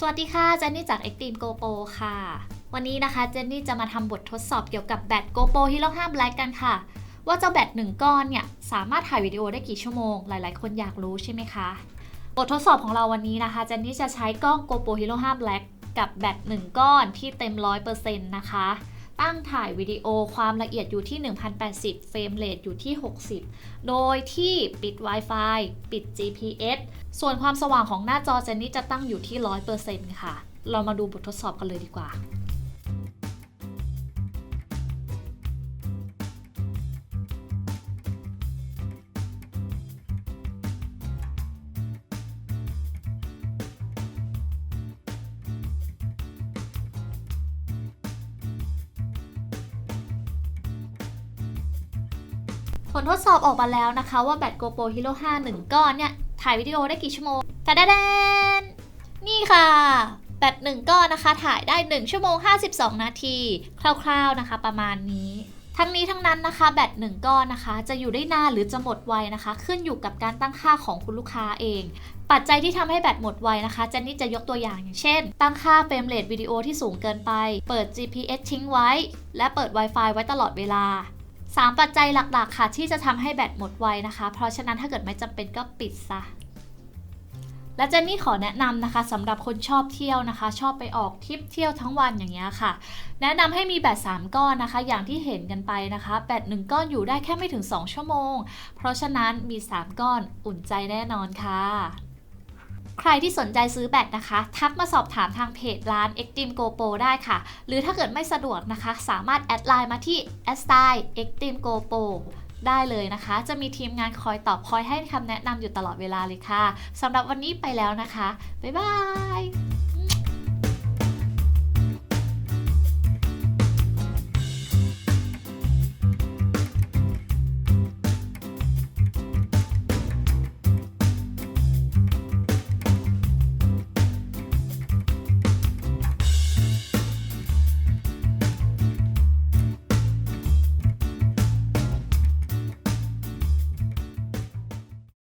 สวัสดีค่ะ เจนนี่จาก Extreme GoPro ค่ะ วันนี้นะคะ เจนนี่จะมาทำบททดสอบเกี่ยวกับแบต GoPro Hero 5 Black กันค่ะ ว่าเจ้าแบตหนึ่งก้อนเนี่ย สามารถถ่ายวิดีโอได้กี่ชั่วโมง หลายๆ คนอยากรู้ใช่ไหมคะ บททดสอบของเราวันนี้นะคะ เจนนี่จะใช้กล้อง GoPro Hero 5 Black กับแบต1ก้อนที่เต็ม 100%นะคะ ตั้งถ่ายวิดีโอความละเอียดอยู่ที่ 1080 เฟรมเรทอยู่ที่ 60 โดยที่ปิด Wi-Fi ปิด GPS ส่วนความสว่างของหน้าจอเจนนี่จะตั้งอยู่ที่ 100%ค่ะ เรามาดูบททดสอบกันเลยดีกว่า ลทดสอบออกมาแล้วนะคะว่าแบต GoPro Hero 5 1 ก้อนเนี่ย ถ่ายวิดีโอได้กี่ชั่วโมงแต่แดนนี่ค่ะ แบต1ก้อนนะคะ ถ่ายได้ 1 ชั่วโมง 52 นาที คร่าวๆนะคะ ประมาณนี้ทั้งนี้ทั้งนั้นนะคะแบต1ก้อนนะคะ จะอยู่ได้นานหรือจะหมดไวนะคะ ขึ้นอยู่กับการตั้งค่าของคุณลูกค้าเอง ปัจจัยที่ทำให้แบตหมดไวนะคะเจนนี่จะยกตัวอย่างอย่างเช่น ตั้งค่าเฟรมเรทวิดีโอที่สูงเกินไป เปิด GPS ทิ้งไว้ และเปิด Wi-Fi ไว้ตลอดเวลา 3 ปัจจัยหลักๆ ค่ะ ที่จะทำให้แบตหมดไวนะคะ เพราะฉะนั้นถ้าเกิดไม่จำเป็นก็ปิดซะและเจนนี่ขอแนะนำนะคะสำหรับคนชอบเที่ยวนะคะ ชอบไปออกทริปเที่ยวทั้งวันอย่างเงี้ยค่ะ แนะนำให้มีแบต3ก้อนนะคะ อย่างที่เห็นกันไปนะคะแบต1ก้อนอยู่ได้แค่ไม่ถึง 2 ชั่วโมง เพราะฉะนั้นมี 3 ก้อนอุ่นใจแน่นอนค่ะ ใครที่สนใจซื้อแบตนะคะ ทักมาสอบถามทางเพจร้าน Extreme GoPro ได้ค่ะ หรือถ้าเกิดไม่สะดวกนะคะ สามารถแอดไลน์มาที่ a s t y Extreme GoPro ได้เลยนะคะ จะมีทีมงานคอยตอบคอยให้คำแนะนำอยู่ตลอดเวลาเลยค่ะสำหรับวันนี้ไปแล้วนะคะ บ๊ายบาย